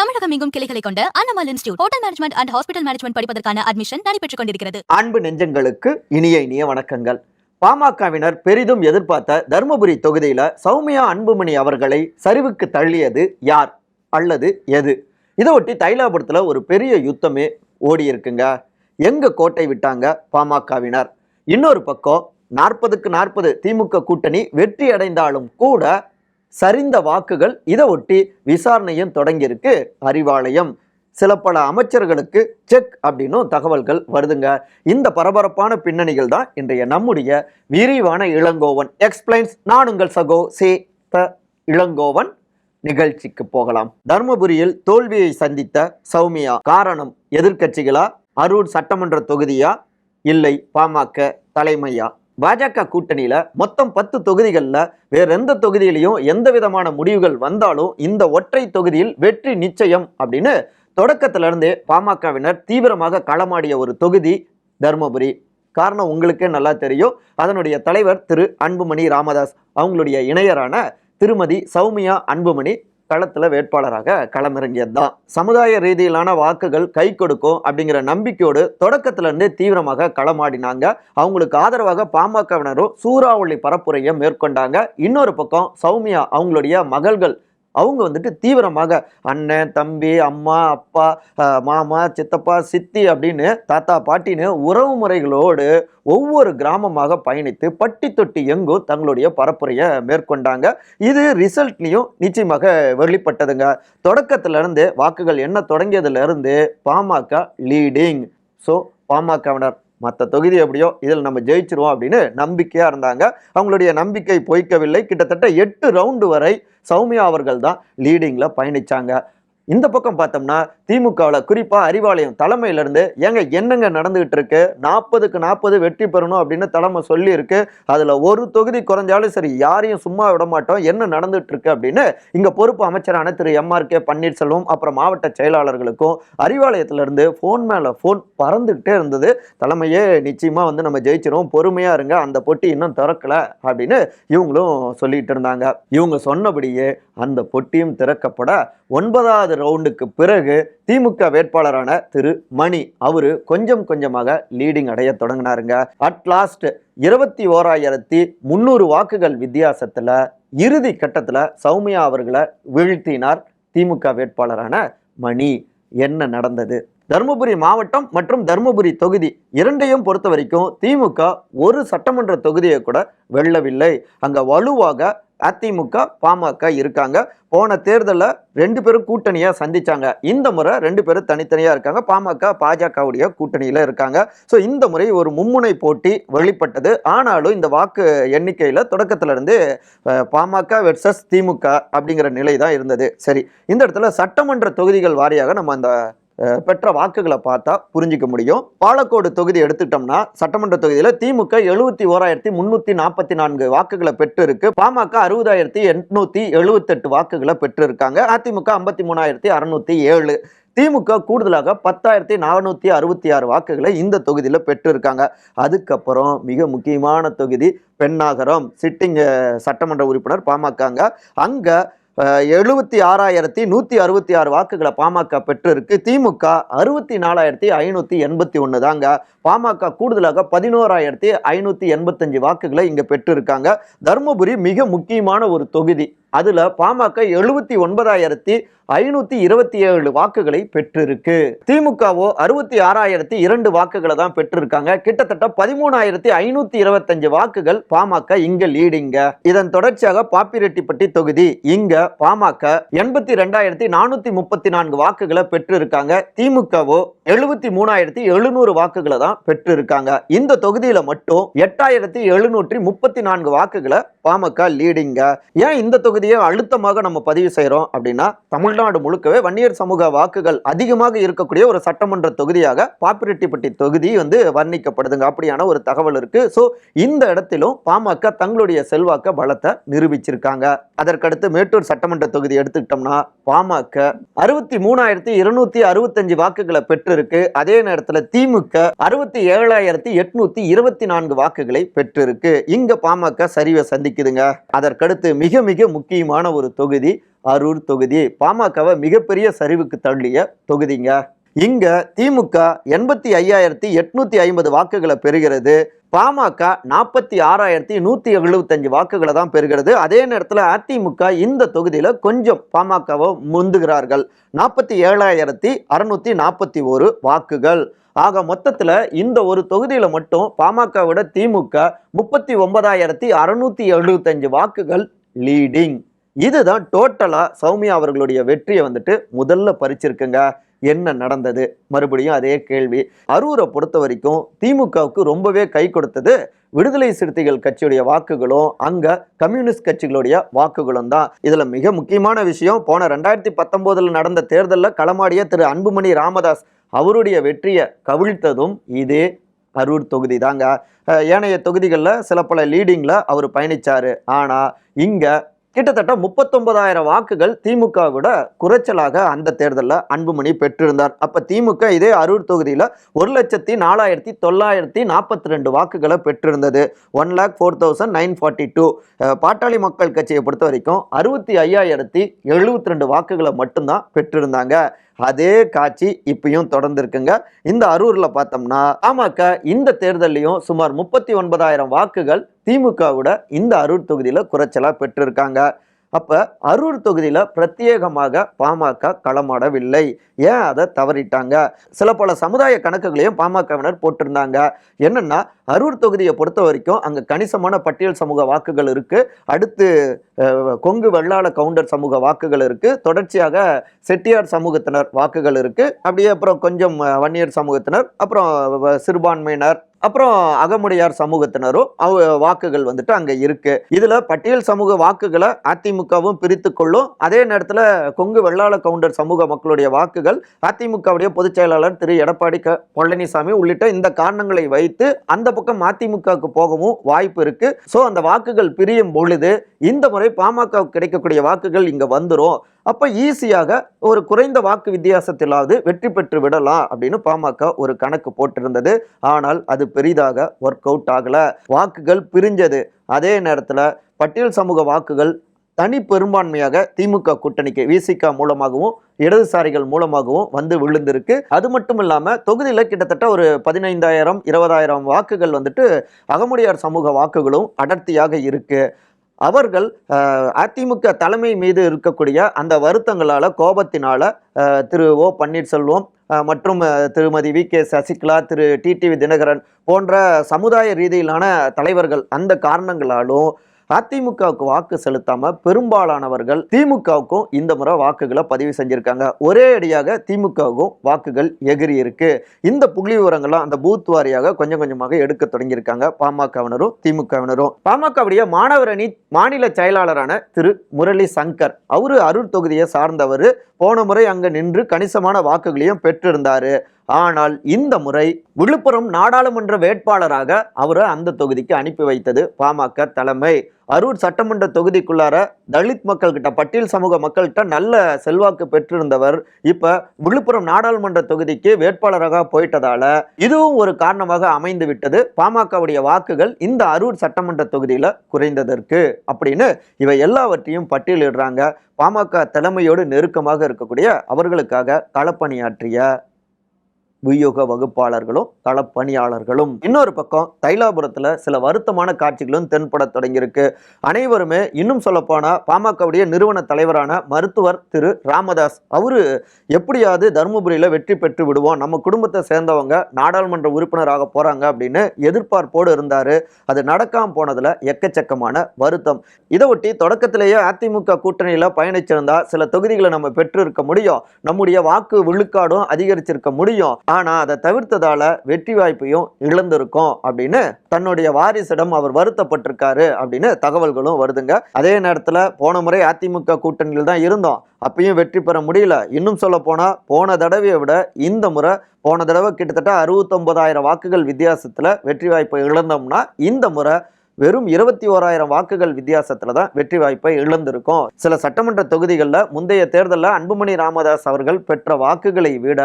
தமிழகம் எங்கும் கிளைகளை கொண்ட Annamal institute hotel management and hospital management படிப்பதற்கான அட்மிஷன் நடைபெற்றுக் கொண்டிருக்கிறது. அன்பு நெஞ்சங்களுக்கு இனிய இனிய வணக்கங்கள். பாமகவினர் பெரிதும் எதிர்பார்த்த தருமபுரி தொகுதியில சௌமியா அன்புமணி அவர்களை சரிவுக்கு தள்ளியது யார் அல்லது எது? இதை ஒட்டி தைலாபுரத்துல ஒரு பெரிய யுத்தமே ஓடி இருக்குங்க. எங்க கோட்டை விட்டாங்க பாமகவினர்? இன்னொரு பக்கம் நாற்பதுக்கு நாற்பது திமுக கூட்டணி வெற்றி அடைந்தாலும் கூட சரிந்த வாக்குகள் இதை ஒட்டி விசாரணையும் தொடங்கியிருக்கு. அறிவாலயம். சில பல அமைச்சர்களுக்கு செக் அப்படின்னும் தகவல்கள் வருதுங்க. இந்த பரபரப்பான பின்னணிகள் தான் இன்றைய நம்முடைய விரிவான இளங்கோவன். எக்ஸ்பிளைன்ஸ் நான் உங்கள் சகோ சே த இளங்கோவன். நிகழ்ச்சிக்கு போகலாம். தருமபுரியில் தோல்வியை சந்தித்த சௌமியா காரணம் எதிர்க்கட்சிகளா? அரூர் சட்டமன்ற தொகுதியா? இல்லை பாமக தலைமையா? பாஜக கூட்டணியில மொத்தம் பத்து தொகுதிகளில் வேற எந்த தொகுதியிலையும் எந்த விதமான முடிவுகள் வந்தாலும் இந்த ஒற்றை தொகுதியில் வெற்றி நிச்சயம் அப்படின்னு தொடக்கத்திலிருந்தே பாமகவினர் தீவிரமாக களமாடிய ஒரு தொகுதி தருமபுரி. காரணம் உங்களுக்கே நல்லா தெரியும். அதனுடைய தலைவர் திரு அன்புமணி ராமதாஸ் அவங்களுடைய இணையரான திருமதி சௌமியா அன்புமணி களத்தில் வேட்பாளராக களமிறங்கியது தான் சமுதாய ரீதியிலான வாக்குகள் கை கொடுக்கும் அப்படிங்கிற நம்பிக்கையோடு தொடக்கத்திலிருந்தே தீவிரமாக களமாடினாங்க. அவங்களுக்கு ஆதரவாக பாமகவினரும் சூறாவளி பரப்புரையை மேற்கொண்டாங்க. இன்னொரு பக்கம் சௌமியா அவங்களுடைய மகள்கள் அவங்க வந்துட்டு தீவிரமாக அண்ணன் தம்பி அம்மா அப்பா மாமா சித்தப்பா சித்தி அப்படின்னு தாத்தா பாட்டின்னு உறவு முறைகளோடு ஒவ்வொரு கிராமமாக பயணித்து பட்டி தொட்டி எங்கும் தங்களுடைய பரப்புரையை மேற்கொண்டாங்க. இது ரிசல்ட்லையும் நிச்சயமாக வெளிப்பட்டதுங்க. தொடக்கத்திலிருந்து வாக்குகள் என்ன தொடங்கியதுலேருந்து பாமக லீடிங். ஸோ பாமகவினர் மற்ற தொகுதி எப்படியோ இதில் நம்ம ஜெயிச்சிருவோம் அப்படின்னு நம்பிக்கையாக இருந்தாங்க. அவங்களுடைய நம்பிக்கை பொய்க்கவில்லை. கிட்டத்தட்ட எட்டு ரவுண்டு வரை சௌமியா அவர்கள் தான் லீடிங்கில் பயணித்தாங்க இந்த பக்கம் பார்த்தோம்னா திமுகவில் குறிப்பாக அறிவாலயம் தலைமையிலேருந்து ஏங்க என்னங்க நடந்துகிட்டு இருக்கு நாற்பதுக்கு நாற்பது வெற்றி பெறணும் அப்படின்னு தலைமை சொல்லியிருக்கு. அதில் ஒரு தொகுதி குறைஞ்சாலும் சரி யாரையும் சும்மா விட மாட்டோம். என்ன நடந்துட்டு இருக்கு அப்படின்னு இங்கே பொறுப்பு அமைச்சரான திரு. MR K. பன்னீர்செல்வம் அப்புறம் மாவட்ட செயலாளர்களுக்கும் அறிவாலயத்திலிருந்து ஃபோன் மேலே ஃபோன் பறந்துக்கிட்டே இருந்தது. தலைமையே நிச்சயமாக வந்து நம்ம ஜெயிச்சிரும் பொறுமையாக இருங்க. அந்த பொட்டி இன்னும் திறக்கல அப்படின்னு இவங்களும் சொல்லிட்டு இருந்தாங்க. இவங்க சொன்னபடியே அந்த பொட்டியும் திறக்கப்பட ஒன்பதாவது ரவுண்டுக்கு பிறகு திமுக வேட்பாளரான திரு மணி அவர் கொஞ்சம் கொஞ்சமாக லீடிங் அடைய தொடங்கினாருங்க. அட் லாஸ்ட் இருபத்தி ஓராயிரத்தி முந்நூறு வாக்குகள் வித்தியாசத்தில் இறுதி கட்டத்தில் சௌமியா அவர்களை வீழ்த்தினார் திமுக வேட்பாளரான மணி. என்ன நடந்தது? தருமபுரி மாவட்டம் மற்றும் தருமபுரி தொகுதி இரண்டையும் பொறுத்த வரைக்கும் திமுக ஒரு சட்டமன்ற தொகுதியை கூட வெல்லவில்லை. அங்கே வலுவாக அதிமுக பாமக இருக்காங்க. போன தேர்தலில் ரெண்டு பேரும் கூட்டணியாக சந்திச்சாங்க. இந்த முறை ரெண்டு பேரும் தனித்தனியாக இருக்காங்க. பாமக பாஜகவுடைய கூட்டணியில் இருக்காங்க. ஸோ இந்த முறை ஒரு மும்முனை போட்டி வெளிப்பட்டது. ஆனாலும் இந்த வாக்கு எண்ணிக்கையில் தொடக்கத்திலிருந்து பாமக வெர்சஸ் திமுக அப்படிங்கிற நிலை தான் இருந்தது. சரி இந்த இடத்துல சட்டமன்ற தொகுதிகள் வாரியாக நம்ம அந்த பெற்ற வாக்குகளை பார்த்தா புரிஞ்சிக்க முடியும். பாலக்கோடு தொகுதி எடுத்துட்டோம்னா சட்டமன்ற தொகுதியில் திமுக எழுபத்தி ஓராயிரத்தி முன்னூத்தி நாற்பத்தி நான்கு வாக்குகளை பெற்று இருக்கு பாமக அறுபதாயிரத்தி எட்நூத்தி எழுபத்தெட்டு வாக்குகளை பெற்று இருக்காங்க அதிமுக ஐம்பத்தி மூணாயிரத்தி அறுநூத்தி ஏழு. திமுக கூடுதலாக பத்தாயிரத்தி நானூற்றி அறுபத்தி ஆறு வாக்குகளை இந்த தொகுதியில் பெற்றிருக்காங்க. அதுக்கப்புறம் மிக முக்கியமான தொகுதி பெண்ணாகரம் சிட்டிங் சட்டமன்ற உறுப்பினர் பாமகங்க. அங்கே எழுபத்தி ஆறாயிரத்தி நூற்றி அறுபத்தி ஆறு வாக்குகளை பாமக பெற்றிருக்கு. திமுக அறுபத்தி நாலாயிரத்தி ஐநூற்றி எண்பத்தி ஒன்று தாங்க. பாமக கூடுதலாக பதினோராயிரத்தி ஐநூற்றி எண்பத்தஞ்சு வாக்குகளை இங்கே பெற்றிருக்காங்க. தருமபுரி மிக முக்கியமான ஒரு தொகுதி. அதில் பாமக எழுபத்தி ஒன்பதாயிரத்தி ஐநூற்றி இருபத்தி ஏழு வாக்குகளை பெற்றிருக்கு. திமுகவோ அறுபத்தி ஆறாயிரத்தி இரண்டு வாக்குகளை தான் பெற்றிருக்காங்க. கிட்டத்தட்ட பதிமூணாயிரத்தி ஐநூற்றி இருபத்தஞ்சு வாக்குகள் பாமக இங்க லீடிங்க இதன் தொடர்ச்சியாக பாப்பிரெட்டிப்பட்டி தொகுதி இங்க பாமக எண்பத்தி ரெண்டாயிரத்தி நானூற்றி முப்பத்தி நான்கு வாக்குகளை பெற்றிருக்காங்க. திமுகவோ எழுபத்தி மூணாயிரத்தி எழுநூறு வாக்குகளை தான் பெற்றிருக்காங்க. இந்த தொகுதியில மட்டும் எட்டாயிரத்தி எழுநூற்றி முப்பத்தி நான்கு வாக்குகளை பாமக லீடிங்க ஏன் இந்த தொகுதியை அழுத்தமாக நம்ம பதிவு செய்யறோம் அப்படின்னா தமிழ்நாடு முழுக்கவே வன்னியர் சமூக வாக்குகள் அதிகமாக இருக்கக்கூடிய ஒரு சட்டமன்ற தொகுதியாக பாப்பிரெட்டிப்பட்டி தொகுதி வந்து வர்ணிக்கப்படுதுங்க. அப்படியான ஒரு தகவல் இருக்கு. ஸோ இந்த இடத்திலும் பாமக தங்களுடைய செல்வாக்க பலத்தை நிரூபிச்சிருக்காங்க. அதற்கடுத்து மேட்டூர் சட்டமன்ற தொகுதி எடுத்துக்கிட்டோம்னா பாமக அறுபத்தி மூணாயிரத்தி இருநூத்தி அறுபத்தஞ்சு வாக்குகளை பெற்றிருக்கு. அதே நேரத்தில் திமுக அறுபத்தி ஏழாயிரத்தி எட்நூத்தி இருபத்தி நான்கு வாக்குகளை பெற்றிருக்கு. இங்க பாமக சரிவை சந்திக்குதுங்க. அதற்கடுத்து மிக மிக முக்கியமான ஒரு தொகுதி அரூர் தொகுதி பாமகவை மிகப்பெரிய சரிவுக்கு தள்ளிய தொகுதிங்க. இங்க திமுக எண்பத்தி ஐயாயிரத்தி எட்நூத்தி ஐம்பது வாக்குகளை பெறுகிறது. பாமக நாற்பத்தி ஆறாயிரத்தி நூத்தி எழுபத்தஞ்சு வாக்குகளை தான் பெறுகிறது. அதே நேரத்தில் அதிமுக இந்த தொகுதியில கொஞ்சம் பாமகவை முந்துகிறார்கள். நாற்பத்தி ஏழாயிரத்தி அறுநூத்தி நாற்பத்தி ஒரு வாக்குகள். ஆக மொத்தத்தில் இந்த ஒரு தொகுதியில் மட்டும் பாமகவிட திமுக முப்பத்தி ஒன்பதாயிரத்தி அறுநூத்தி எழுபத்தஞ்சு வாக்குகள் லீடிங் இதுதான் டோட்டலாக சௌமியா அவர்களுடைய வெற்றியை வந்துட்டு முதல்ல பறிச்சிருக்குங்க. என்ன நடந்தது? மறுபடியும் அதே கேள்வி. அரூரை பொறுத்த வரைக்கும் திமுகவுக்கு ரொம்பவே கை கொடுத்தது விடுதலை சிறுத்தைகள் கட்சியுடைய வாக்குகளும் அங்க கம்யூனிஸ்ட் கட்சிகளுடைய வாக்குகளும் தான். இதுல மிக முக்கியமான விஷயம் போன ரெண்டாயிரத்தி பத்தொன்பதுல நடந்த தேர்தலில் களமாடிய திரு அன்புமணி ராமதாஸ் அவருடைய வெற்றியை கவிழ்த்ததும் இதே அரூர் தொகுதி தாங்க. ஏனைய தொகுதிகளில் சில பல லீடிங்கில் அவர் பயணித்தார் ஆனால் இங்கே கிட்டத்தட்ட முப்பத்தொன்பதாயிரம் வாக்குகள் திமுக விட குறைச்சலாக அந்த தேர்தலில் அன்புமணி பெற்றிருந்தார். அப்போ திமுக இதே அரூர் தொகுதியில் ஒரு லட்சத்தி நாலாயிரத்தி தொள்ளாயிரத்தி நாற்பத்தி ரெண்டு வாக்குகளை பெற்றிருந்தது. One lakh four thousand nine forty two. Pattali Makkal கட்சியை பொறுத்த வரைக்கும் அறுபத்தி ஐயாயிரத்தி எழுபத்தி ரெண்டு வாக்குகளை மட்டும்தான் பெற்றிருந்தாங்க. அதே காட்சி இப்பயும் தொடர்ந்து இருக்குங்க இந்த அரூரில் பார்த்தோம்னா பாமக இந்த தேர்தலையும் சுமார் முப்பத்தி ஒன்பதாயிரம் வாக்குகள் திமுகவோட இந்த அரூர் தொகுதியில் குறைச்சலாக பெற்றிருக்காங்க. அப்போ அரூர் தொகுதியில் பிரத்யேகமாக பாமக களமாடவில்லை. ஏன் அதை தவறிட்டாங்க? சில பல சமுதாய கணக்குகளையும் பாமகவினர் போட்டிருந்தாங்க. என்னென்னா அரூர் தொகுதியை பொறுத்த வரைக்கும் அங்கே கணிசமான பட்டியல் சமூக வாக்குகள் இருக்குது அடுத்து கொங்கு வெள்ளாள கவுண்டர் சமூக வாக்குகள் இருக்குது தொடர்ச்சியாக செட்டியார் சமூகத்தினர் வாக்குகள் இருக்குது அப்படியே அப்புறம் கொஞ்சம் வன்னியர் சமூகத்தினர் அப்புறம் சிறுபான்மையினர் அப்புறம் அகமுடையார் சமூகத்தினரும் அவ வாக்குகள் வந்துட்டு அங்கே இருக்கு. இதில் பட்டியல் சமூக வாக்குகளை அதிமுகவும் பிரித்து கொள்ளும். அதே நேரத்தில் கொங்கு வெள்ளாள கவுண்டர் சமூக மக்களுடைய வாக்குகள் அதிமுகவுடைய பொதுச் செயலாளர் திரு எடப்பாடி க பழனிசாமி உள்ளிட்ட இந்த காரணங்களை வைத்து அந்த பக்கம் அதிமுகவுக்கு போகவும் வாய்ப்பு இருக்கு. ஸோ அந்த வாக்குகள் பிரியும் பொழுது இந்த முறை பாமக கிடைக்கக்கூடிய வாக்குகள் இங்கே வந்துடும் அப்போ ஈஸியாக ஒரு குறைந்த வாக்கு வித்தியாசத்திலாவது வெற்றி பெற்று விடலாம் அப்படின்னு பாமக ஒரு கணக்கு போட்டிருந்தது. ஆனால் அது பெரிதாக ஒர்க் அவுட் ஆகல. வாக்குகள் பிரிஞ்சது. அதே நேரத்தில் பட்டியல் சமூக வாக்குகள் தனி பெரும்பான்மையாக திமுக கூட்டணிக்கு விசிக மூலமாகவும் இடதுசாரிகள் மூலமாகவும் வந்து விழுந்திருக்கு. அது மட்டும் இல்லாமல் தொகுதியில் கிட்டத்தட்ட ஒரு பதினைந்தாயிரம் இருபதாயிரம் வாக்குகள் வந்துட்டு அகமுடையார் சமூக வாக்குகளும் அடர்த்தியாக இருக்குது அவர்கள் அதிமுக தலைமை மீது இருக்கக்கூடிய அந்த வருத்தங்களால் கோபத்தினால திரு ஓ பன்னீர்செல்வம் மற்றும் Thirumathi V K Sasikala Thiru TTV Dhinakaran போன்ற சமுதாய ரீதியிலான தலைவர்கள் அந்த காரணங்களாலும் அதிமுகவுக்கு வாக்கு செலுத்தாம பெரும்பாலானவர்கள் திமுகவுக்கும் இந்த முறை வாக்குகளை பதிவு செஞ்சிருக்காங்க. ஒரே அடியாக திமுகவுக்கும் வாக்குகள் எகிரி இருக்கு. இந்த புள்ளி விவரங்கள்லாம் அந்த பூத் வாரியாக கொஞ்சம் கொஞ்சமாக எடுக்க தொடங்கியிருக்காங்க. பாமகவினரும் திமுகவினரும். பாமகவுடைய மாணவர் அணி மாநில செயலாளரான திரு முரளி சங்கர் அவரு அருள் தொகுதியை சார்ந்தவர். போன முறை அங்க நின்று கணிசமான வாக்குகளையும் பெற்றிருந்தாரு. ஆனால் இந்த முறை விழுப்புரம் நாடாளுமன்ற வேட்பாளராக அவரை அந்த தொகுதிக்கு அனுப்பி வைத்தது பாமக தலைமை. அரூர் சட்டமன்ற தொகுதிக்குள்ளார தலித் மக்கள்கிட்ட பட்டியல் சமூக மக்கள்கிட்ட நல்ல செல்வாக்கு பெற்றிருந்தவர் இப்ப விழுப்புரம் நாடாளுமன்ற தொகுதிக்கு வேட்பாளராக போயிட்டதால இதுவும் ஒரு காரணமாக அமைந்து விட்டது. பாமகவுடைய வாக்குகள் இந்த அரூர் சட்டமன்ற தொகுதியில குறைந்ததற்கு அப்படின்னு இவை எல்லாவற்றையும் பட்டியலிடுறாங்க. பாமக தலைமையோடு நெருக்கமாக இருக்கக்கூடிய அவர்களுக்காக களப்பணியாற்றிய வியூக வகுப்பாளர்களும் களப்பணியாளர்களும் இன்னொரு பக்கம் தைலாபுரத்தில் சில வருத்தமான காட்சிகளும் தென்பட தொடங்கியிருக்கு. அனைவருமே இன்னும் சொல்லப்போனால் பாமகவுடைய நிறுவன தலைவரான மருத்துவர் திரு ராமதாஸ். அவரு எப்படியாவது தருமபுரியில் வெற்றி பெற்று விடுவோம். நம்ம குடும்பத்தை சேர்ந்தவங்க நாடாளுமன்ற உறுப்பினராக போகிறாங்க அப்படின்னு எதிர்பார்ப்போடு இருந்தார். அது நடக்காமல் போனதில் எக்கச்சக்கமான வருத்தம். இதை ஒட்டி தொடக்கத்திலேயே அதிமுக கூட்டணியில் பயணிச்சிருந்தா சில தொகுதிகளை நம்ம பெற்றிருக்க முடியும். நம்முடைய வாக்கு விழுக்காடும் அதிகரிச்சிருக்க முடியும். ஆனால் அதை தவிர்த்ததால் வெற்றி வாய்ப்பையும் இழந்திருக்கோம் அப்படின்னு தன்னுடைய வாரிசிடம் அவர் வருத்தப்பட்டிருக்காரு அப்படின்னு தகவல்களும் வருதுங்க. அதே நேரத்தில் போன முறை அதிமுக கூட்டணியில் தான் இருந்தோம். அப்பயும் வெற்றி பெற முடியல. இன்னும் சொல்ல போனால் போன தடவையை விட இந்த முறை போன தடவை கிட்டத்தட்ட அறுபத்தொன்பதாயிரம் வாக்குகள் வித்தியாசத்தில் வெற்றி வாய்ப்பை இழந்தோம்னா இந்த முறை வெறும் இருபத்தி ஓராயிரம் வாக்குகள் வித்தியாசத்துல தான் வெற்றி வாய்ப்பை இழந்திருக்கும். சில சட்டமன்ற தொகுதிகளில் முந்தைய தேர்தலில் அன்புமணி ராமதாஸ் அவர்கள் பெற்ற வாக்குகளை விட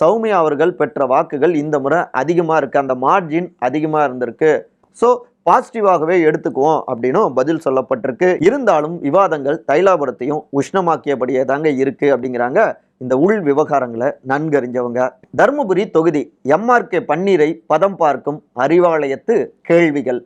சௌமியா அவர்கள் பெற்ற வாக்குகள் இந்த முறை அதிகமாக இருக்கு. அந்த மார்ஜின் அதிகமாக இருந்திருக்கு. ஸோ பாசிட்டிவாகவே எடுத்துக்குவோம் அப்படின்னும் பதில் சொல்லப்பட்டிருக்கு. இருந்தாலும் விவாதங்கள் தைலாபுரத்தையும் உஷ்ணமாக்கியபடியே தாங்க இருக்கு அப்படிங்கிறாங்க இந்த உள் விவகாரங்களை நன்கறிஞ்சவங்க. தருமபுரி தொகுதி எம்ஆர்கே பன்னீரை பதம் பார்க்கும் அறிவாலயத்து கேள்விகள்.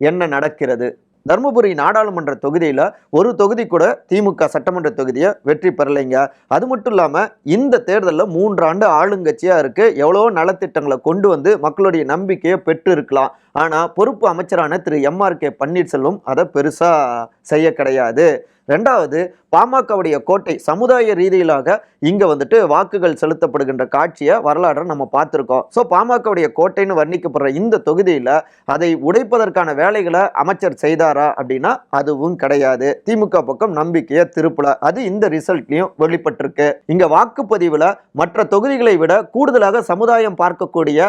என்ன நடக்கிறது? தருமபுரி நாடாளுமன்ற தொகுதியில் ஒரு தொகுதி கூட திமுக சட்டமன்ற தொகுதியை வெற்றி பெறலைங்க. அது மட்டும் இல்லாமல் இந்த தேர்தலில் மூன்றாண்டு ஆளுங்கட்சியாக இருக்குது எவ்வளோ நலத்திட்டங்களை கொண்டு வந்து மக்களுடைய நம்பிக்கையை பெற்று இருக்கலாம் ஆனால் பொறுப்பு அமைச்சரான திரு எம்ஆர்கே பன்னீர்செல்வம் அதை பெருசாக செய்ய கிடையாது. ரெண்டாவது பாமகவுடைய கோட்டை சமுதாய ரீதியிலாக இங்கே வந்துட்டு வாக்குகள் செலுத்தப்படுகின்ற காட்சியை வரலாற்றை நம்ம பார்த்துருக்கோம். ஸோ பாமகவுடைய கோட்டைன்னு வர்ணிக்கப்படுற இந்த தொகுதியில் அதை உடைப்பதற்கான வேலைகளை அமைச்சர் செய்தாரா அப்படின்னா அதுவும் கிடையாது. திமுக பக்கம் நம்பிக்கையை திருப்பல. அது இந்த ரிசல்ட்லையும் வெளிப்பட்டிருக்கு. இங்கே வாக்குப்பதிவில் மற்ற தொகுதிகளை விட கூடுதலாக சமுதாயம் பார்க்கக்கூடிய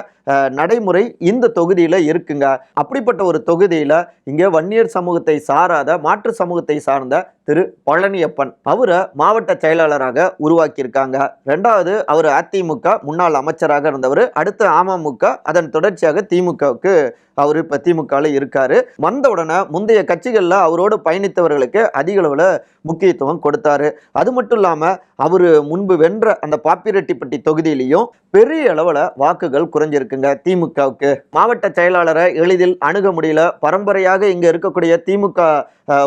நடைமுறை இந்த தொகுதியில் இருக்குங்க. அப்படிப்பட்ட ஒரு தொகுதியில் இங்க வன்னியர் சமூகத்தை சாராத மாற்று சமூகத்தை சார்ந்த திரு பழனியப்பன். அவரை மாவட்ட செயலாளராக உருவாக்கியிருக்காங்க. ரெண்டாவது அவர் அதிமுக முன்னாள் அமைச்சராக இருந்தவர். அடுத்து அமமுக அதன் தொடர்ச்சியாக திமுகவுக்கு அவர் இப்போ திமுகவில் இருக்காரு. வந்த உடனே முந்தைய கட்சிகளில் அவரோடு பயணித்தவர்களுக்கு அதிக அளவில் முக்கியத்துவம் கொடுத்தாரு. அது மட்டும் இல்லாமல் அவர் முன்பு வென்ற அந்த பாப்பிரெட்டிப்பட்டி தொகுதியிலையும் பெரிய அளவில் வாக்குகள் குறைஞ்சிருக்குங்க திமுகவுக்கு. மாவட்ட செயலாளரை எளிதில் அணுக முடியல. பரம்பரையாக இங்கே இருக்கக்கூடிய திமுக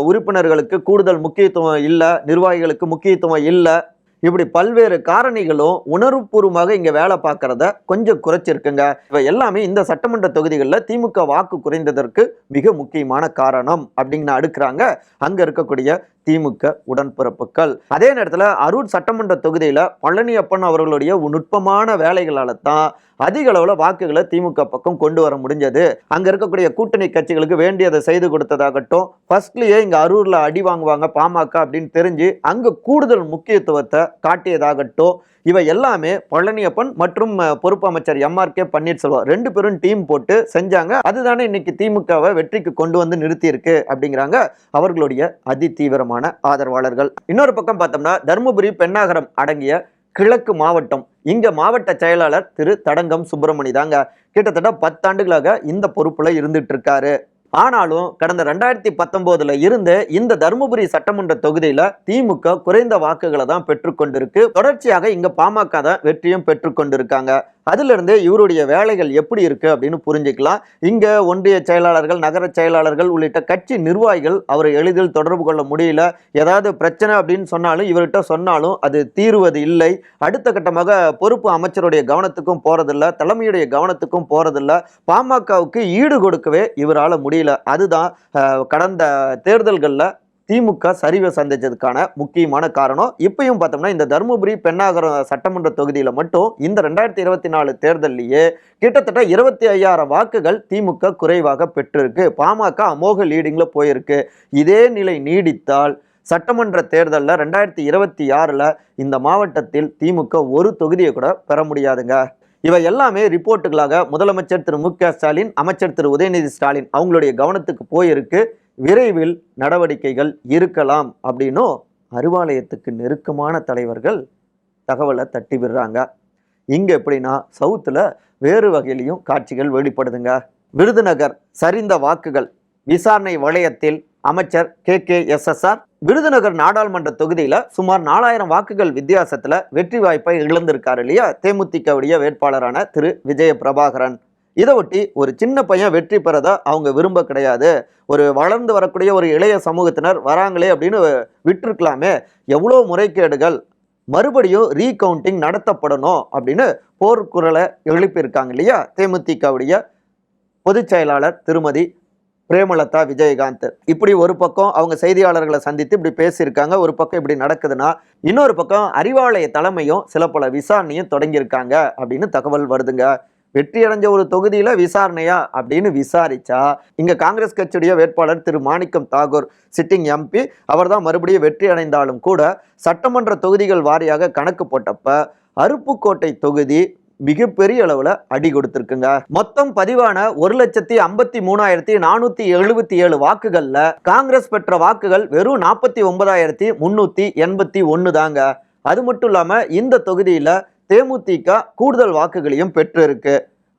உறுப்பினர்களுக்கு கூடுதல் முக்கியத்துவம் இல்லை நிர்வாகிகளுக்கு முக்கியத்துவம் இல்லை. இப்படி பல்வேறு காரணிகளும் உணர்வுபூர்வமாக இங்கே வேலை பார்க்குறத கொஞ்சம் குறைச்சிருக்குங்க. இவை எல்லாமே இந்த சட்டமன்ற தொகுதிகளில் திமுக வாக்கு குறைந்ததற்கு மிக முக்கியமான காரணம் அப்படின்னு அடுக்கிறாங்க. அங்கே இருக்கக்கூடிய திமுக உடன்பிறப்புகள். அதே நேரத்தில் அரூர் சட்டமன்ற தொகுதியில் பழனியப்பன் அவர்களுடைய நுட்பமான வேலைகளால் தான் அதிக அளவில் வாக்குகளை திமுக பக்கம் கொண்டு வர முடிஞ்சது. அங்கே இருக்கக்கூடிய கூட்டணி கட்சிகளுக்கு வேண்டியதை செய்து கொடுத்ததாகட்டும் ஃபர்ஸ்ட்லேயே இங்கே அரூரில் அடி வாங்குவாங்க பாமக அப்படின்னு தெரிஞ்சு அங்கே கூடுதல் முக்கியத்துவத்தை காட்டியதாகட்டும். இவை எல்லாமே பழனியப்பன் மற்றும் பொறுப்பு அமைச்சர் எம்ஆர்கே பன்னீர்செல்வம் ரெண்டு பேரும் டீம் போட்டு செஞ்சாங்க. அதுதானே இன்னைக்கு திமுகவை வெற்றிக்கு கொண்டு வந்து நிறுத்தியிருக்கு அப்படிங்கிறாங்க அவர்களுடைய அதி தீவிரமான ஆதரவாளர்கள். இன்னொரு பக்கம் பார்த்தோம்னா தருமபுரி பெண்ணாகரம் அடங்கிய கிழக்கு மாவட்டம். இங்க மாவட்ட செயலாளர் திரு தடங்கம் சுப்பிரமணி தாங்க. கிட்டத்தட்ட பத்தாண்டுகளாக இந்த பொறுப்புல இருந்துட்டு இருக்காரு ஆனாலும் கடந்த ரெண்டாயிரத்தி பத்தொன்பதுல இருந்து இந்த தருமபுரி சட்டமன்ற தொகுதியில திமுக குறைந்த வாக்குகளை தான் பெற்றுக்கொண்டிருக்கு. தொடர்ச்சியாக இங்க பாமக தான் வெற்றியும் பெற்றுக்கொண்டிருக்காங்க. அதிலிருந்து இவருடைய வேலைகள் எப்படி இருக்கு அப்படின்னு புரிஞ்சுக்கலாம். இங்க ஒன்றிய செயலாளர்கள் நகர செயலாளர்கள் உள்ளிட்ட கட்சி நிர்வாகிகள் அவரை எளிதில் தொடர்பு கொள்ள முடியல. ஏதாவது பிரச்சனை அப்படின்னு சொன்னாலும் இவர்கிட்ட சொன்னாலும் அது தீருவது இல்லை. அடுத்த கட்டமாக பொறுப்பு அமைச்சருடைய கவனத்துக்கும் போறதில்ல. தலைமையுடைய கவனத்துக்கும் போறதில்ல. பாமகவுக்கு ஈடு கொடுக்கவே இவரால் முடியல. அதுதான் கடந்த தேர்தல்களில் திமுக சரிவை சந்திச்சதுக்கான முக்கியமான காரணம். இப்பயும் பார்த்தோம்னா இந்த தருமபுரி பெண்ணாகரம் சட்டமன்ற தொகுதியில் மட்டும் இந்த ரெண்டாயிரத்தி இருபத்தி நாலு தேர்தல்லையே கிட்டத்தட்ட இருபத்தி ஐயாயிரம் வாக்குகள் திமுக குறைவாக பெற்றிருக்கு. பாமக அமோக லீடிங்கில் போயிருக்கு. இதே நிலை நீடித்தால் சட்டமன்ற தேர்தலில் ரெண்டாயிரத்தி இருபத்தி ஆறில் இந்த மாவட்டத்தில் திமுக ஒரு தொகுதியை கூட பெற முடியாதுங்க. இவை எல்லாமே ரிப்போர்ட்டுகளாக முதலமைச்சர் திரு மு க ஸ்டாலின் அமைச்சர் திரு உதயநிதி ஸ்டாலின் அவங்களுடைய கவனத்துக்கு போயிருக்கு. விரைவில் நடவடிக்கைகள் இருக்கலாம் அப்படின்னும் அறிவாலயத்துக்கு நெருக்கமான தலைவர்கள் தகவலை தட்டி விடுறாங்க. இங்கே எப்படின்னா சவுத்தில் வேறு வகையிலையும் காட்சிகள் வெளிப்படுதுங்க. விருதுநகர் சரிந்த வாக்குகள் விசாரணை வளையத்தில் அமைச்சர் கே. கே. எஸ்எஸ்ஆர் விருதுநகர் நாடாளுமன்ற தொகுதியில் சுமார் நாலாயிரம் வாக்குகள் வித்தியாசத்தில் வெற்றி வாய்ப்பை இழந்திருக்காரு இல்லையா? தேமுதிகவுடைய வேட்பாளரான திரு. விஜய பிரபாகரன் இதை ஒட்டி ஒரு சின்ன பையன் வெற்றி பெறதா அவங்க விரும்ப கிடையாது. ஒரு வளர்ந்து வரக்கூடிய ஒரு இளைய சமூகத்தினர் வராங்களே அப்படின்னு விட்டுருக்கலாமே. எவ்வளோ முறைகேடுகள். மறுபடியும் ரீகவுண்டிங் நடத்தப்படணும் அப்படின்னு போர்க்குரலை எழுப்பியிருக்காங்க இல்லையா? தேமுதிகவுடைய பொதுச் செயலாளர் திருமதி பிரேமலதா விஜயகாந்த். இப்படி ஒரு பக்கம் அவங்க செய்தியாளர்களை சந்தித்து இப்படி பேசியிருக்காங்க. ஒரு பக்கம் இப்படி நடக்குதுன்னா இன்னொரு பக்கம் அறிவாலய தலைமையும் சில பல விசாரணையும் தொடங்கியிருக்காங்க அப்படின்னு தகவல் வருதுங்க. வெற்றி அடைஞ்ச ஒரு தொகுதியில் விசாரணையா அப்படின்னு விசாரிச்சா இங்கே காங்கிரஸ் கட்சியுடைய வேட்பாளர் திரு மாணிக்கம் தாகூர் சிட்டிங் எம்பி அவர்தான் மறுபடியும் வெற்றி அடைந்தாலும் கூட சட்டமன்ற தொகுதிகள் வாரியாக கணக்கு போட்டப்ப அருப்புக்கோட்டை தொகுதி மிகப்பெரிய அளவில் அடி கொடுத்துருக்குங்க. மொத்தம் பதிவான ஒரு லட்சத்தி ஐம்பத்தி மூணாயிரத்தி நானூத்தி எழுபத்தி ஏழு வாக்குகள்ல காங்கிரஸ் பெற்ற வாக்குகள் வெறும் நாற்பத்தி ஒன்பதாயிரத்தி முன்னூத்தி எண்பத்தி ஒன்று தாங்க. அது மட்டும் இல்லாமல் இந்த தொகுதியில் தேமுதிக கூடுதல் வாக்குகளையும் பெற்றிருக்கு.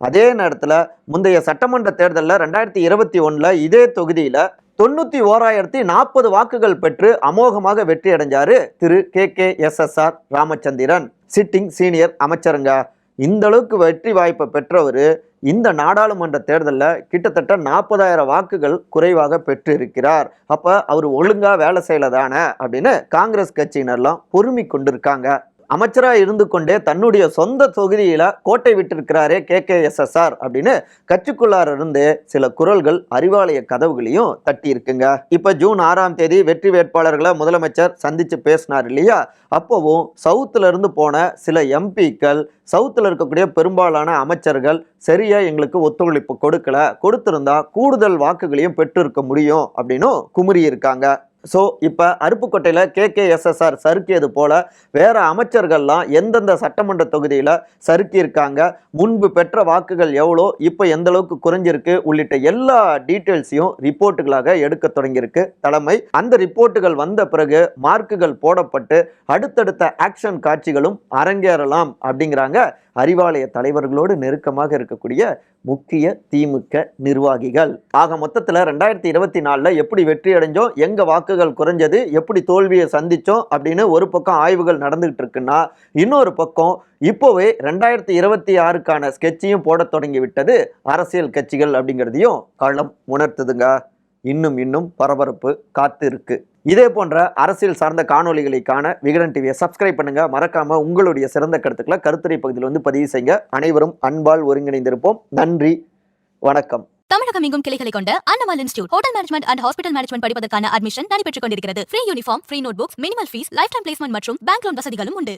அதே நேரத்தில் முந்தைய சட்டமன்ற தேர்தலில் ரெண்டாயிரத்தி இருபத்தி ஒன்றில் இதே தொகுதியில் தொண்ணூற்றி ஓராயிரத்தி நாற்பது வாக்குகள் பெற்று அமோகமாக வெற்றி அடைஞ்சாரு Thiru K K SSR Ramachandran sitting senior அமைச்சருங்க. இந்த அளவுக்கு வெற்றி வாய்ப்பை பெற்றவர் இந்த நாடாளுமன்ற தேர்தலில் கிட்டத்தட்ட நாற்பதாயிரம் வாக்குகள் குறைவாக பெற்று இருக்கிறார் அப்போ அவர் ஒழுங்காக வேலை செய்யல தானே அப்படின்னு காங்கிரஸ் கட்சியினர்லாம் பொறுமை கொண்டிருக்காங்க. அமைச்சராக இருந்து கொண்டே தன்னுடைய சொந்த தொகுதியில் கோட்டை விட்டிருக்கிறாரே கே கே எஸ்எஸ்ஆர் அப்படின்னு கட்சிக்குள்ளார இருந்து சில குரல்கள் அறிவாலய கதவுகளையும் தட்டி இருக்குங்க இப்போ ஜூன் ஆறாம் தேதி வெற்றி வேட்பாளர்களை முதலமைச்சர் சந்தித்து பேசினார் இல்லையா? அப்போவும் சவுத்துலேருந்து போன சில எம்பிக்கள் சவுத்தில் இருக்கக்கூடிய பெரும்பாலான அமைச்சர்கள் சரியாக எங்களுக்கு ஒத்துழைப்பு கொடுக்கல கொடுத்திருந்தா கூடுதல் வாக்குகளையும் பெற்றிருக்க முடியும் அப்படின்னும் குமுறி இருக்காங்க ஸோ இப்போ அருப்புக்கோட்டையில் கேகேஎஸ்எஸ்ஆர் சறுக்கியது போல் வேறு அமைச்சர்கள்லாம் எந்தெந்த சட்டமன்ற தொகுதியில் சறுக்கியிருக்காங்க? முன்பு பெற்ற வாக்குகள் எவ்வளோ? இப்போ எந்த அளவுக்கு குறைஞ்சிருக்கு? உள்ளிட்ட எல்லா டீட்டெயில்ஸையும் ரிப்போர்ட்டுகளாக எடுக்க தொடங்கியிருக்கு தலைமை. அந்த ரிப்போர்ட்டுகள் வந்த பிறகு மார்க்குகள் போடப்பட்டு அடுத்தடுத்த ஆக்ஷன் காட்சிகளும் அரங்கேறலாம் அப்படிங்கிறாங்க அறிவாலய தலைவர்களோடு நெருக்கமாக இருக்கக்கூடிய முக்கிய திமுக நிர்வாகிகள். ஆக மொத்தத்தில் ரெண்டாயிரத்தி இருபத்தி நாலில் எப்படி வெற்றி அடைஞ்சோம் எங்கே வாக்குகள் குறைஞ்சது எப்படி தோல்வியை சந்தித்தோம் அப்படின்னு ஒரு பக்கம் ஆய்வுகள் நடந்துகிட்டு இருக்குன்னா இன்னொரு பக்கம் இப்போவே ரெண்டாயிரத்தி இருபத்தி ஆறுக்கான ஸ்கெட்சையும் போட தொடங்கி விட்டது அரசியல் கட்சிகள் அப்படிங்கிறதையும் களம் உணர்த்துதுங்க. இன்னும் இன்னும் பரபரப்பு காத்து இருக்குது இதே போன்ற அரசியல் சார்ந்த காணொலிகளை காண விகடன் டிவியை சப்ஸ்கிரைப் பண்ணுங்க. மறக்காம உங்களுடைய சிறந்த கருத்துக்களை கருத்துரை பகுதியில் வந்து பதிவு செய்யுங்க. அனைவரும் அன்பால் ஒருங்கிணைந்திருப்போம். நன்றி. வணக்கம். தமிழகம் எங்கும் கிளைகளை கொண்ட Annamal institute hotel management and hospital management படிப்பதற்கான அட்மிஷன் நடைபெற்றுக் கொண்டிருக்கிறது. Free uniform free notebooks minimal fees lifetime placement மற்றும் பேங்க் லோன் வசதிகளும் உண்டு.